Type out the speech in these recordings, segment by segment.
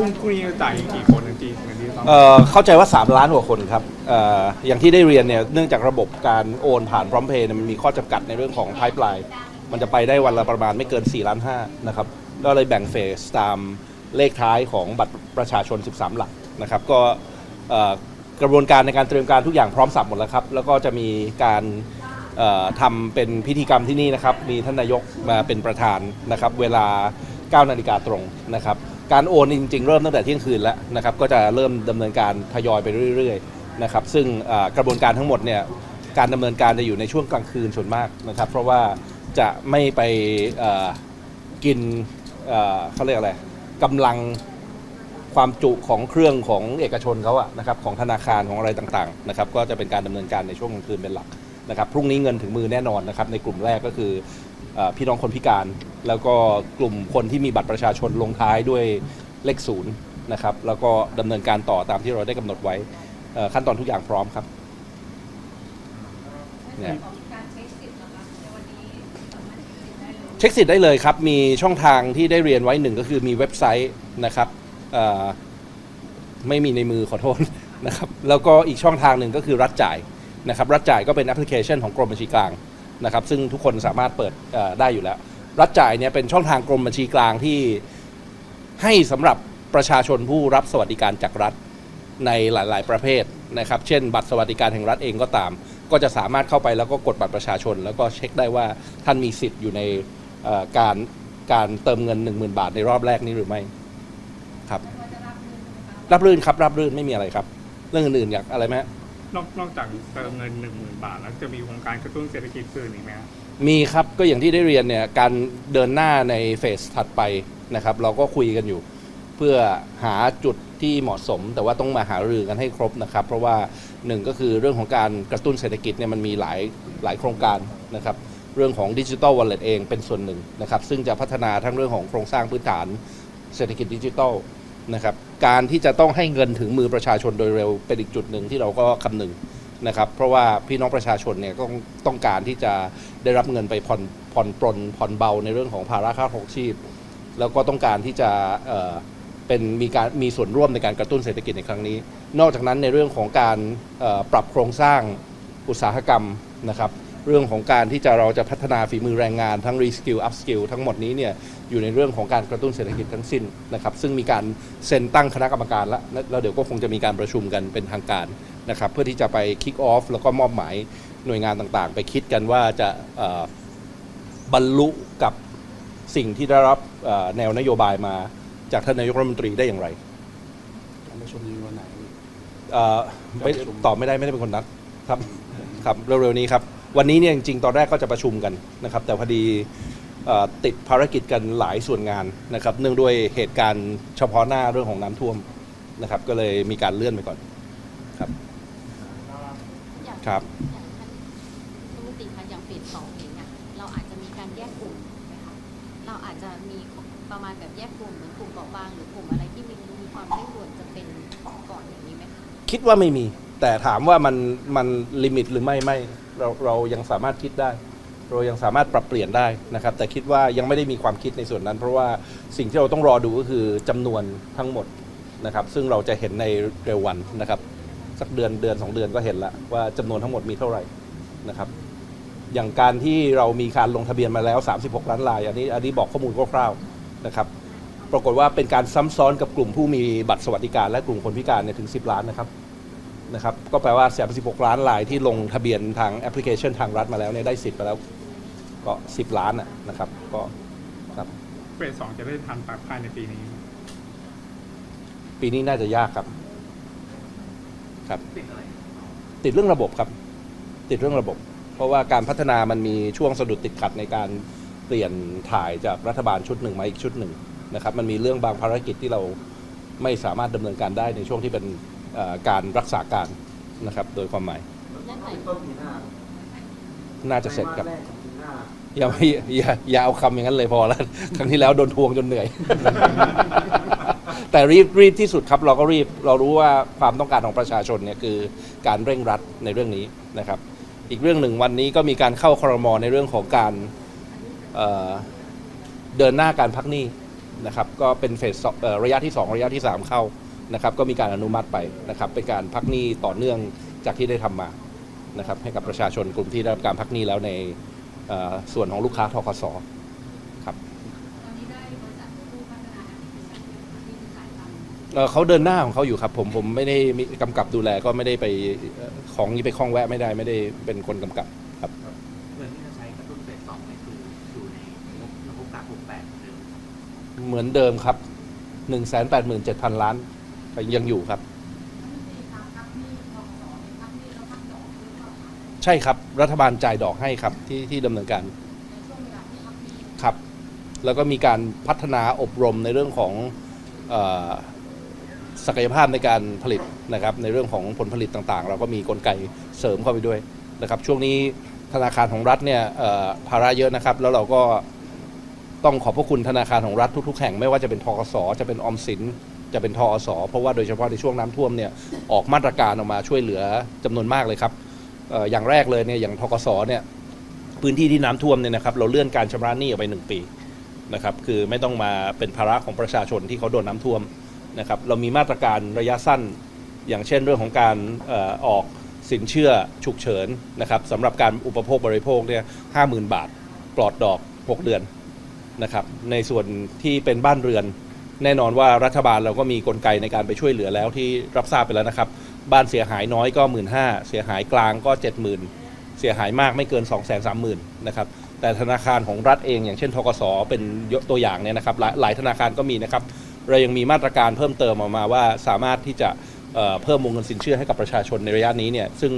พุ่งคุยจ่ายกี่คนจริงๆเงินที่ต้องเอ่อเข้าใจว่า 3 ล้านกว่าคนครับเอ่ออย่างที่ได้เรียนเนี่ยเนื่องจากระบบการโอนผ่านพร้อมเพย์มันมีข้อจำกัดในเรื่องของ pipeline มันจะไปได้วันละประมาณไม่เกิน 4 ล้าน 5 นะครับ ก็เลยแบ่งเฟสตามเลขท้ายของบัตรประชาชน 13 หลักนะครับ ก็เอ่อกระบวนการในการเตรียมการทุกอย่างพร้อมสับหมดแล้วครับ แล้วก็จะมีการเอ่อทำเป็นพิธีกรรมที่นี่นะครับ มีท่านนายกมาเป็นประธานนะครับ เวลา 9 นาฬิกาตรงนะครับ การโอนจริงๆ เริ่มตั้งแต่เที่ยงคืนแล้วนะครับก็จะเริ่มดำเนินการทยอยไปเรื่อยๆนะครับซึ่งกระบวนการทั้งหมดเนี่ยการดำเนินการจะอยู่ในช่วงกลางคืนส่วนมากนะครับ เพราะว่าจะไม่ไปกินเขาเรียกอะไรกำลังความจุของเครื่องของเอกชนเขาอะนะครับของธนาคารของอะไรต่างๆนะครับก็จะเป็นการดำเนินการในช่วงกลางคืนเป็นหลักนะครับพรุ่งนี้เงินถึงมือแน่นอนนะครับในกลุ่มแรกก็คือพี่น้องคนพิการ แล้วก็กลุ่มคนที่มีบัตรประชาชนลงท้ายด้วยเลขศูนย์นะครับ แล้วก็ดำเนินการต่อตามที่เราได้กำหนดไว้เอ่อขั้นตอนทุกอย่างพร้อมครับ เนี่ยการใช้สิทธิ์นะคะในวันนี้สามารถใช้สิทธิ์ได้เลย เช็คสิทธิ์ได้เลยครับ มีช่องทางที่ได้เรียนไว้หนึ่งก็คือมีเว็บไซต์นะครับเอ่อไม่มีในมือขอโทษ นะครับ แล้วก็อีกช่องทางหนึ่งก็คือรัฐจ่ายนะครับ รัฐจ่ายก็เป็นแอปพลิเคชันของกรมบัญชีกลางนะครับ ซึ่งทุกคนสามารถเปิดเอ่อได้อยู่แล้ว รัฐจ่ายเนี่ยเป็นช่องทางกรมบัญชีกลางที่ให้สำหรับประชาชนผู้รับสวัสดิการจากรัฐในหลาย ๆ ประเภทนะครับ เช่น บัตรสวัสดิการแห่งรัฐเองก็ตาม ก็จะสามารถเข้าไปแล้วก็กดบัตรประชาชน แล้วก็เช็คได้ว่าท่านมีสิทธิ์อยู่ในการการเติมเงิน 10,000 บาทในรอบแรกนี้หรือไม่ครับรับรื่นครับรับรื่นไม่มีอะไรครับ เรื่องอื่นๆอยากอะไรไหมนอกนอกจากเติมเงินหนึ่งหมื่นบาท แล้วจะมีโครงการกระตุ้นเศรษฐกิจอื่นอีกไหมครับ มีครับก็อย่างที่ได้เรียนเนี่ยการเดินหน้าในเฟสถัดไปนะครับ เราก็คุยกันอยู่ เพื่อหาจุดที่เหมาะสม แต่ว่าต้องมาหารือกันให้ครบนะครับ เพราะว่าหนึ่งก็คือเรื่องของการกระตุ้นเศรษฐกิจเนี่ยมันมีหลายหลายโครงการนะครับ เรื่องของดิจิ t a ลวอลเล็ตเองเป็นส่วนหนึ่งนะครับ ซึ่งจะพัฒนาทั้งเรื่องของโครงสร้างพื้นฐานเศรษฐกิจดิจิทัลนะครับ การที่จะต้องให้เงินถึงมือประชาชนโดยเร็วเป็นอีกจุดหนึ่งที่เราก็คำนึง นะครับเพราะว่าพี่น้องประชาชนเนี่ยก็ต้องการที่จะได้รับเงินไปผ่อนผ่อนปลนผ่อนเบาในเรื่องของภาระค่าครองชีพ แล้วก็ต้องการที่จะเเป็นมีการมีส่วนร่วมในการกระตุ้นเศรษฐกิจในครั้งนี้ นอกจากนั้นในเรื่องของการปรับโครงสร้างอุตสาหกรรมนะครับเรื่องของการที่จะเราจะพัฒนาฝีมือแรงงานทั้ง reskill upskill ทั้งหมดนี้เนี่ยอยู่ในเรื่องของการกระตุ้นเศรษฐกิจทั้งสิ้นนะครับซึ่งมีการเซ็นตั้งคณะกรรมการแล้วแล้วเดี๋ยวก็คงจะมีการประชุมกันเป็นทางการ นะครับเพื่อที่จะไป kick off แล้วก็มอบหมายหน่วยงานต่างๆ ไปคิดกันว่าจะเอ่อบรรลุกับสิ่งที่ได้รับเอ่อแนวนโยบายมาจากท่านนายกรัฐมนตรีได้อย่างไรการประชุมในวันไหนเอ่อไม่ตอบไม่ได้ไม่ได้เป็นคนนัดครับครับเร็วๆนี้ครับ วันนี้เนี่ยจริงๆ ตอนแรกก็จะประชุมกันนะครับ แต่พอดีเอ่อติดภารกิจกันหลายส่วนงานนะครับ เนื่องด้วยเหตุการณ์เฉพาะหน้าเรื่องของน้ำท่วมนะครับ ก็เลยมีการเลื่อนไปก่อนครับอย่าง ครับ อย่างท่านรัฐมนตรีคะอย่างเฟสสองเองอะเราอาจจะมีการแยกกลุ่มไหมคะเราอาจจะมีประมาณแบบแยกกลุ่มเหมือนกลุ่มเปราะบางหรือกลุ่มอะไรที่มีมีความเร่งด่วนจะเป็นก่อนอย่างนี้ไหมคะคิดว่าไม่มี แต่ถามว่ามันมันลิมิตหรือไม่ไม่เราเรายังสามารถคิดได้ เรายังสามารถปรับเปลี่ยนได้นะครับ แต่คิดว่ายังไม่ได้มีความคิดในส่วนนั้น เพราะว่าสิ่งที่เราต้องรอดูก็คือจำนวนทั้งหมดนะครับ ซึ่งเราจะเห็นในเร็ววันนะครับ สักเดือนเดือนสองเดือนก็เห็นแล้วว่าจำนวนทั้งหมดมีเท่าไหร่นะครับ อย่างการที่เรามีการลงทะเบียนมาแล้ว 36 ล้านราย อันนี้อันนี้บอกข้อมูลคร่าวๆนะครับ ปรากฏว่าเป็นการซ้ำซ้อนกับกลุ่มผู้มีบัตรสวัสดิการ และกลุ่มคนพิการเนี่ยถึง 10 ล้านนะครับนะครับ ก็แปลว่า 36 ล้านรายที่ลงทะเบียนทางแอปพลิเคชันทางรัฐมาแล้วเนี่ยได้สิทธิ์ไปแล้วก็ 10 ล้านนะนะครับ ก็ครับเฟสสองจะได้ทันปภายในปีนี้ ปีนี้น่าจะยากครับ ครับติดเรื่องระบบครับ ติดเรื่องระบบ เพราะว่าการพัฒนามันมีช่วงสะดุดติดขัดในการเปลี่ยนถ่ายจากรัฐบาลชุดหนึ่งมาอีกชุดหนึ่งนะครับ มันมีเรื่องบางภารกิจที่เราไม่สามารถดำเนินการได้ในช่วงที่เป็นเอ่อการรักษาการนะครับ โดยความหมายนั่นไหนต้นปีหน้าน่าจะเสร็จครับไตมาแกของปีหน้าอย่าไม่อย่าอย่าเอาคำอย่างนั้นเลยพอแล้วครั้งที่แล้วโดนทวงจนเหนื่อย แต่รีบรีบที่สุดครับเราก็รีบเรารู้ว่าความต้องการของประชาชนเนี่ยคือการเร่งรัดในเรื่องนี้นะครับ อีกเรื่องหนึ่งวันนี้ก็มีการเข้าครมในเรื่องของการเเดินหน้าการพักหนี้นะครับก็เป็นเฟสระยะที่ 2 ระยะที่ 3 เข้านะครับก็มีการอนุมัติไปนะครับเป็นการพักหนี้ต่อเนื่องจากที่ได้ทำมานะครับให้กับประชาชนกลุ่มที่ได้รับการพักหนี้แล้วในส่วนของลูกค้าทกสครับ ตอนนี้ได้บริษัทผู้พัฒนาการที่ที่ขายทำ เอ่อเขาเดินหน้าของเขาอยู่ครับ ผมผมไม่ได้มีกำกับดูแลก็ไม่ได้ไปเอ่อของนี้ไปคล้องแวะไม่ได้ไม่ได้เป็นคนกำกับครับเงินที่จะใช้กระตุ้นเฟสสองเนี่คืออยู่ในงบงบกลางหกแปดเดิมเหมือนเดิมครับ 1 8 7 0 0 0 ล้านยังอยู่ครับที่นเนี่ยพันี้แล้วพักดอกหรือเปล่าคะใช่ครับ รัฐบาลจ่ายดอกให้ครับที่ที่ดำเนินการครับ แล้วก็มีการพัฒนาอบรมในเรื่องของเออ ศักยภาพในการผลิตนะครับในเรื่องของผลผลิตต่างๆ เราก็มีกลไกเสริมเข้าไปด้วยนะครับช่วงนี้ธนาคารของรัฐเนี่ยภาระเยอะนะครับ แล้วเราก็ต้องขอบพระคุณธนาคารของรัฐทุกๆแห่งไม่ว่าจะเป็นทกสจะเป็นออมสินจะเป็นทอสเพราะว่าโดยเฉพาะในช่วงน้ำท่วมเนี่ยออกมาตรการออกมาช่วยเหลือจำนวนมากเลยครับอออย่างแรกเลยเนี่ยอย่างทกสเนี่ยพื้นที่ที่น้ำท่วมเนี่ยนะครับเราเลื่อนการชำระหนี้ออกไปหนึ่งปีนะครับคือไม่ต้องมาเป็นภาระของประชาชนที่เขาโดนน้ำท่วม นะครับเรามีมาตรการระยะสั้น อย่างเช่นเรื่องของการออกสินเชื่อฉุกเฉินนะครับสำหรับการอุปโภคบริโภคเนี่ยห้าหมื่นบาท ปลอดดอก 6 เดือนนะครับในส่วนที่เป็นบ้านเรือน แน่นอนว่ารัฐบาลเราก็มีกลไกในการไปช่วยเหลือแล้วที่รับทราบไปแล้วนะครับ บ้านเสียหายน้อยก็1 5ื่นห้าเสียหายกลางก็70,000เสียหายมากไม่เกิน 2 3 0 0 0 0นะครับแต่ธนาคารของรัฐเองอย่างเช่นทกสเป็นตัวอย่างเนี่ยนะครับหลายธนาคารก็มีนะครับ เรายังมีมาตรการเพิ่มเติมออกมาว่าสามารถที่จะเเพิ่มวงเงินสินเชื่อให้กับประชาชนในระยะนี้เนี่ยซึ่ง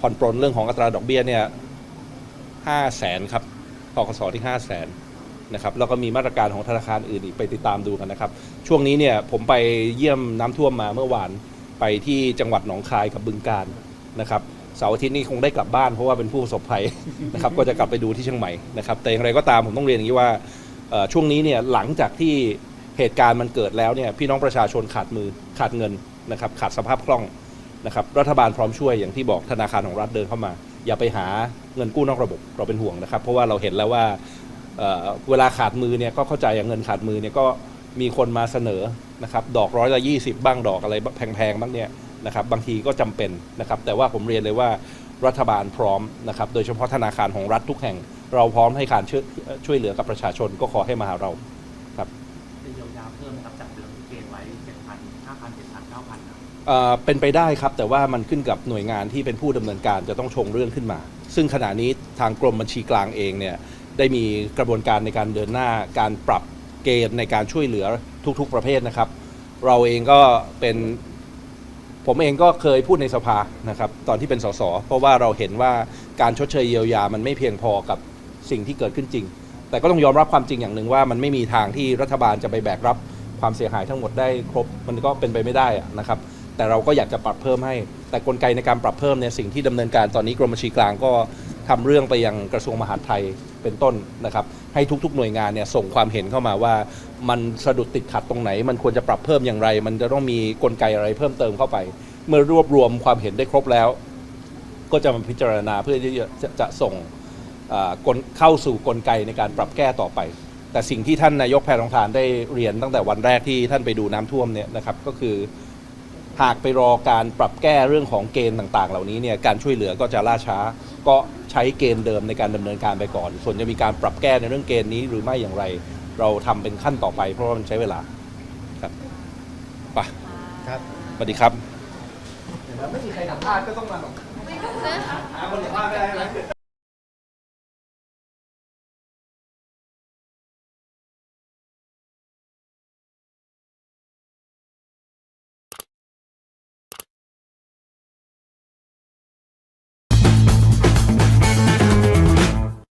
ผ่อนปรนเรื่องของอัตราดอกเบี้ยเนี่ยห้าแสนครับทกสที่ห้าแสนนะครับแล้วก็มีมาตรการของธนาคารอื่นอีกไปติดตามดูกันนะครับ ช่วงนี้เนี่ยผมไปเยี่ยมน้ำท่วมมาเมื่อวานไปที่จังหวัดหนองคายกับบึงกาฬนะครับเสาร์อาทิตย์นี้คงได้กลับบ้านเพราะว่าเป็นผู้ประสบภัยนะครับ ก็จะกลับไปดูที่เชียงใหม่นะครับแต่อย่างไรก็ตามผมต้องเรียนอย่างนี้ว่าช่วงนี้เนี่ยหลังจากที่ เหตุการณ์มันเกิดแล้วเนี่ยพี่น้องประชาชนขาดมือขาดเงินนะครับขาดสภาพคล่องนะครับรัฐบาลพร้อมช่วยอย่างที่บอกธนาคารของรัฐเดินเข้ามา อย่าไปหาเงินกู้นอกระบบเราเป็นห่วงนะครับ เพราะว่าเราเห็นแล้วว่าเเวลาขาดมือเนี่ยก็เข้าใจอย่างเงินขาดมือเนี่ยก็มีคนมาเสนอนะครับดอกร้อยละยี่สิบบ้างดอกอะไรแพงๆบ้างเนี่ยนะครับบางทีก็จำเป็นนะครับแต่ว่าผมเรียนเลยว่ารัฐบาลพร้อมนะครับโดยเฉพาะธนาคารของรัฐทุกแห่ง เราพร้อมให้การช่วยช่วยเหลือกับประชาชนก็ขอให้มาหาเรา เพิ่มครับจากเดิมที่เกณฑ์ไว้เจ็ดพันห้าพันเจ็ดพันเก้าพันนะเอ่อเป็นไปได้ครับ แต่ว่ามันขึ้นกับหน่วยงานที่เป็นผู้ดำเนินการจะต้องชงเรื่องขึ้นมา ซึ่งขณะนี้ทางกรมบัญชีกลางเองเนี่ยได้มีกระบวนการในการเดินหน้าการปรับเกณฑ์ในการช่วยเหลือทุกๆประเภทนะครับ เราเองก็เป็นผมเองก็เคยพูดในสภานะครับตอนที่เป็นสสเพราะว่าเราเห็นว่าการชดเชยเยียวยามันไม่เพียงพอกับสิ่งที่เกิดขึ้นจริง แต่ก็ต้องยอมรับความจริงอย่างหนึ่งว่ามันไม่มีทางที่รัฐบาลจะไปแบกรับความเสียหายทั้งหมดได้ครบมันก็เป็นไปไม่ได้นะครับ แต่เราก็อยากจะปรับเพิ่มให้ แต่กลไกในการปรับเพิ่มเนี่ยสิ่งที่ดำเนินการตอนนี้กรมบัญชีกลางก็ทำเรื่องไปยังกระทรวงมหาดไทยเป็นต้นนะครับให้ทุกๆ หน่วยงานเนี่ยส่งความเห็นเข้ามาว่ามันสะดุดติดขัดตรงไหน มันควรจะปรับเพิ่มอย่างไร มันจะต้องมีกลไกอะไรเพิ่มเติมเข้าไป เมื่อรวบรวมความเห็นได้ครบแล้ว ก็จะมาพิจารณาเพื่อที่จะส่ง เข้าสู่กลไกในการปรับแก้ต่อไป แต่สิ่งที่ท่านนายกแพทองทานได้เรียนตั้งแต่วันแรกที่ท่านไปดูน้ำท่วมเนี่ยนะครับก็คือหากไปรอการปรับแก้เรื่องของเกณฑ์ต่าง ๆ เหล่านี้เนี่ยการช่วยเหลือก็จะล่าช้า ก็ใช้เกณฑ์เดิมในการดำเนินการไปก่อน ส่วนจะมีการปรับแก้ในเรื่องเกณฑ์นี้หรือไม่อย่างไร เราทำเป็นขั้นต่อไป เพราะว่ามันใช้เวลาครับไปครับสวัสดีครับไม่มีใครสัมภาษณ์ก็ต้องมาหาคนสัมภาษณ์ได้ไหม